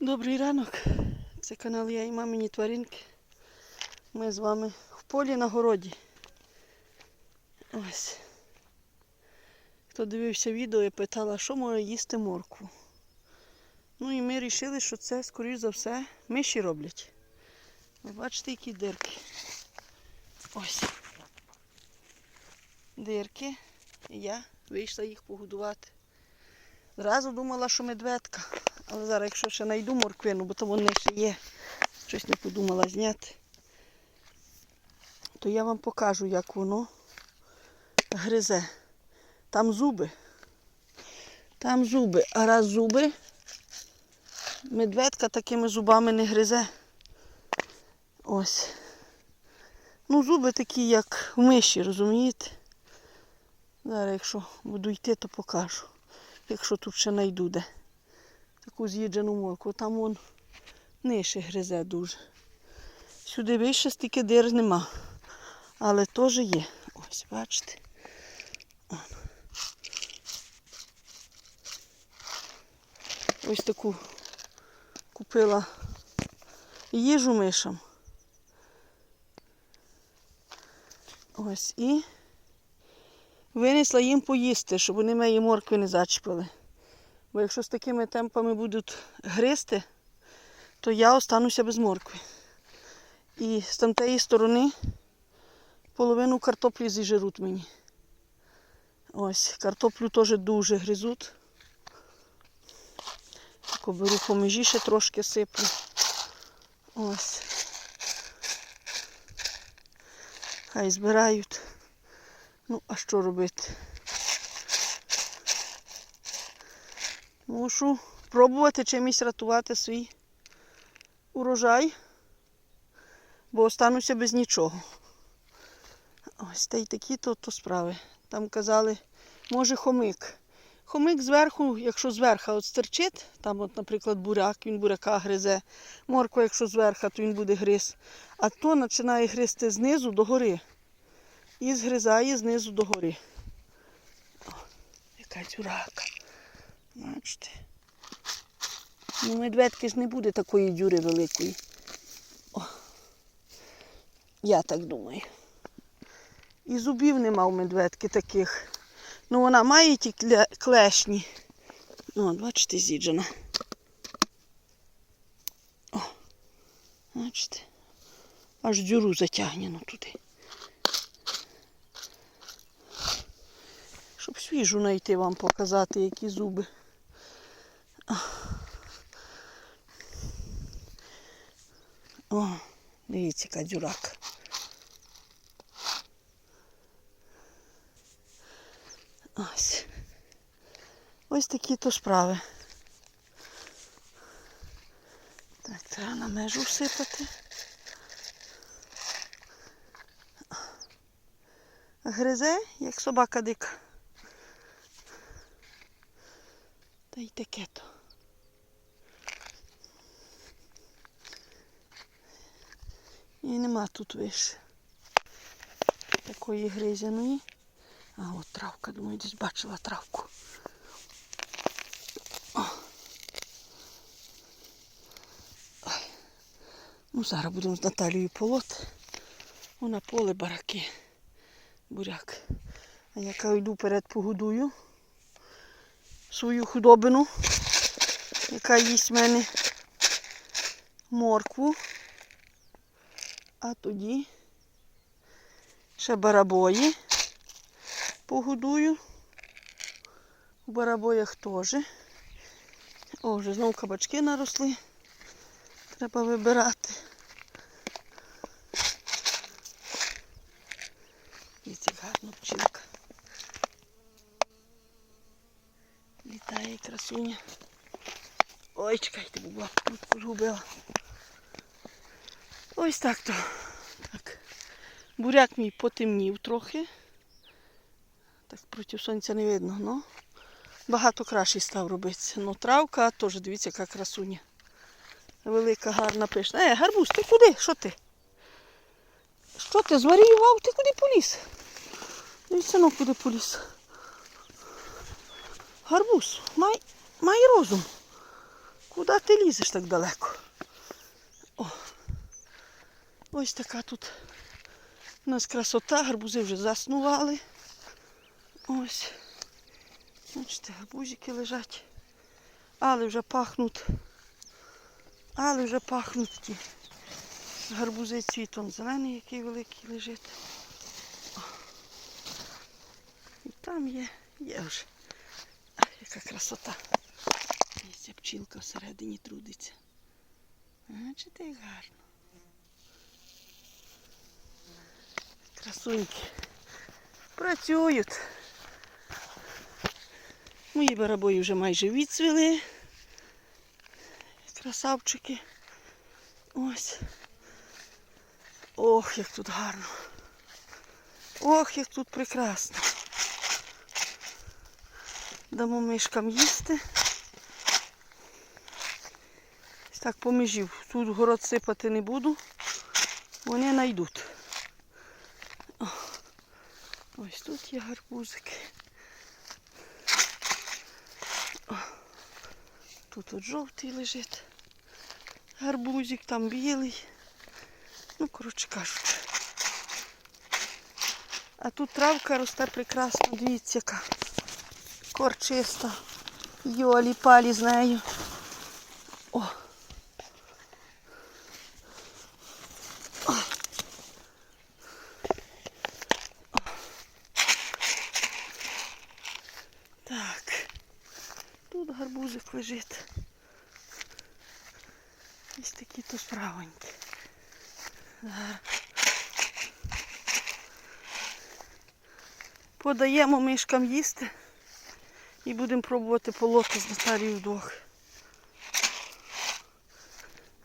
Добрий ранок. Це канал Я і мамині тваринки. Ми з вами в полі на городі. Ось. Хто дивився відео і питала, що може їсти моркву. Ну і ми вирішили, що це, скоріш за все, миші роблять. Ви бачите, які дирки. Ось. Дирки. І я вийшла їх погодувати. Зразу думала, що медведка. Але зараз, якщо ще знайду морквину, бо то вони ще є, щось не подумала зняти, то я вам покажу, як воно гризе. Там зуби. Там зуби. А раз зуби, медведка такими зубами не гризе. Ось. Ну, зуби такі, як в миші, розумієте? Зараз, якщо буду йти, то покажу. Якщо тут ще знайду де таку з'їджену морку. Там вон нижче гризе дуже. Сюди вище стільки дир нема. Але теж є. Ось, бачите. Ось таку купила їжу мишам. Ось і винесла їм поїсти, щоб вони мої моркви не зачепили. Бо якщо з такими темпами будуть гризти, то я остануся без моркви. І з тамтеї сторони половину картоплі зіжируть мені. Ось, картоплю теж дуже гризуть. Тако беру по межі ще трошки сиплю. Ось. Хай збирають. Ну, а що робити? Мушу пробувати чимось рятувати свій урожай, бо остануся без нічого. Ось та й такі то, то справи. Там казали, може хомик. Хомик зверху, якщо зверху от стерчить, там, от, наприклад, буряк, він буряка гризе. Морква, якщо зверху, то він буде гриз. А то починає гризти знизу до гори. І згризає знизу до гори. О, яка дзюрака. Бачите. Ну, медведки ж не буде такої дюри великої. О. Я так думаю. І зубів нема у медведки таких. Ну вона має ті клешні. Ну, бачите, зіджена. О, бачите. Аж дюру затягнено туди. Щоб свіжу знайти вам показати, які зуби. О, дивіться, яка дюрак. Ось. Ось такі то справи. Так, треба на межу всипати. Гризе, як собака дика. Та й таке то. І нема тут вище. Такої гризяної. А от травка, думаю, десь бачила травку. Ну, зараз будемо з Наталією полоти. Вона поле бараки. Буряк. А я йду вперед погодую свою худобину, яка їсть в мене моркву. А тоді ще барабої погодую. У барабоях теж. О, вже знову кабачки наросли. Треба вибирати. Дивіться, як гарно пчілка. Літає красуня. Ой, чекайте, куртку згубила. Ось так то. Так. Буряк мій потемнів трохи. Так проти сонця не видно, ну. Багато кращий став робитися. Ну, травка теж, дивіться, яка красуня. Велика, гарна пишна. Е, гарбуз, ти куди? Що ти? Що ти зваріював? Ти куди поліз? Дивіться, ну куди поліз. Гарбуз, май, май розум. Куди ти лізеш так далеко? Ось така тут у нас красота, гарбузи вже заснували. Ось. Бачите, гарбузики лежать. Але вже пахнуть. Але вже пахнуть ті. Гарбузи цвітом зелений, який великий лежить. І там є, є вже. А, яка красота. І ця пчілка всередині трудиться. Бачите, як гарно. Красуньки. Працюють. Мої барабої вже майже відцвіли. Красавчики. Ось. Ох, як тут гарно. Ох, як тут прекрасно. Дамо мишкам їсти. Так по межів. Тут город сипати не буду. Вони найдуть. Ось тут є гарбузики. Тут от жовтий лежить. Гарбузик, там білий. Ну, коротше кажучи. А тут травка росте прекрасно, дивіться, яка корчиста. Йолі палі з нею. О. О. О. Так. Тут гарбузик лежить. Ось такі то справоньки. Подаємо мишкам їсти і будемо пробувати полоти з Наталією вдвох.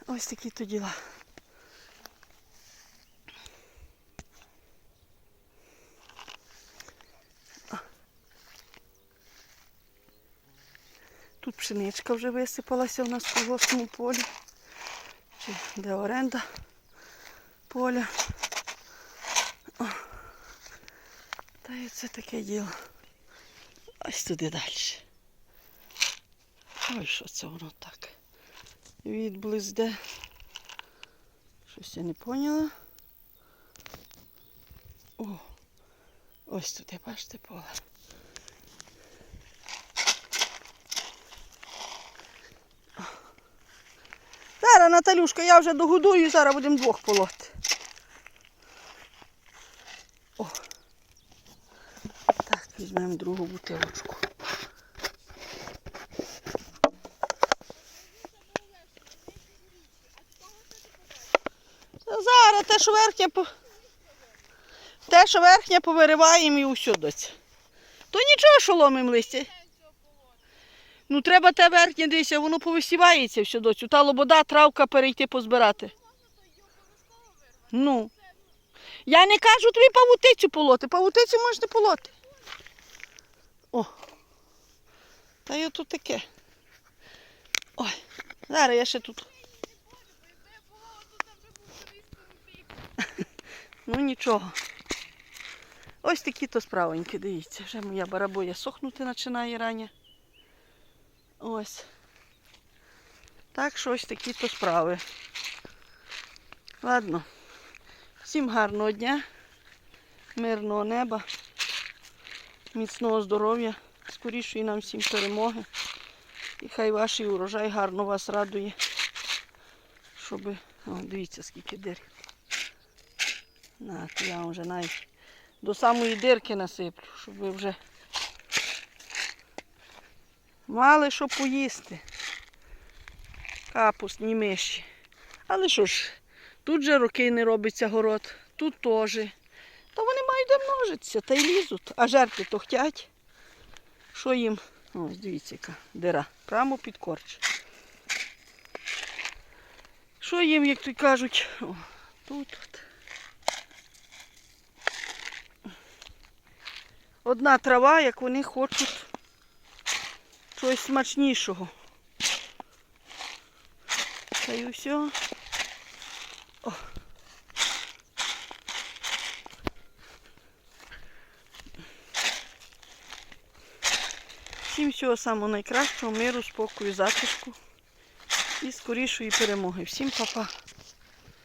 Ось такі то діла. Тут пшеничка вже висипалася у нас в колгоспному полі. Чи де оренда поля. О. Та й це таке діло. Ось туди далі. Ой, що це воно так? Відблизде. Щось я не поняла. О, ось туди, бачите, поле. Наталюшка, я вже догодую, зараз будемо двох полоти. О. Так, візьмемо другу бутилочку. Зараз те, що верхня по... Те, що верхня повириваємо і доця. То нічого, що ломимо листя. Ну треба те верхнє десь, воно повисівається все доцю. Та лобода, травка перейти позбирати. Ну. Я не кажу тобі павутицю полоти. Павутицю можеш не полоти. О. Та й тут таке. Ой, зараз я ще тут. Ну нічого. Ось такі то справоньки, дивіться, вже моя барабоя сохнути починає рання. Ось. Так що ось такі то справи. Ладно. Всім гарного дня, мирного неба, міцного здоров'я, скорішої нам всім перемоги. І хай ваш урожай гарно вас радує. Щоб... О, дивіться, скільки дир. На, я вже навіть до самої дирки насиплю, щоб ви вже мали що поїсти. Капустні миші. Але що ж, тут же роки не робиться город, тут теж. Та вони мають де множитися, та й лізуть, а жерти то хтять. Що їм? Ось дивіться, яка дира. Прямо під корч. Що їм, як то кажуть, О, тут от. Одна трава, як вони хочуть чогось смачнішого. Та й все. О. Всім всього самого найкращого, миру, спокою, затишку. і скорішої перемоги. Всім па-па.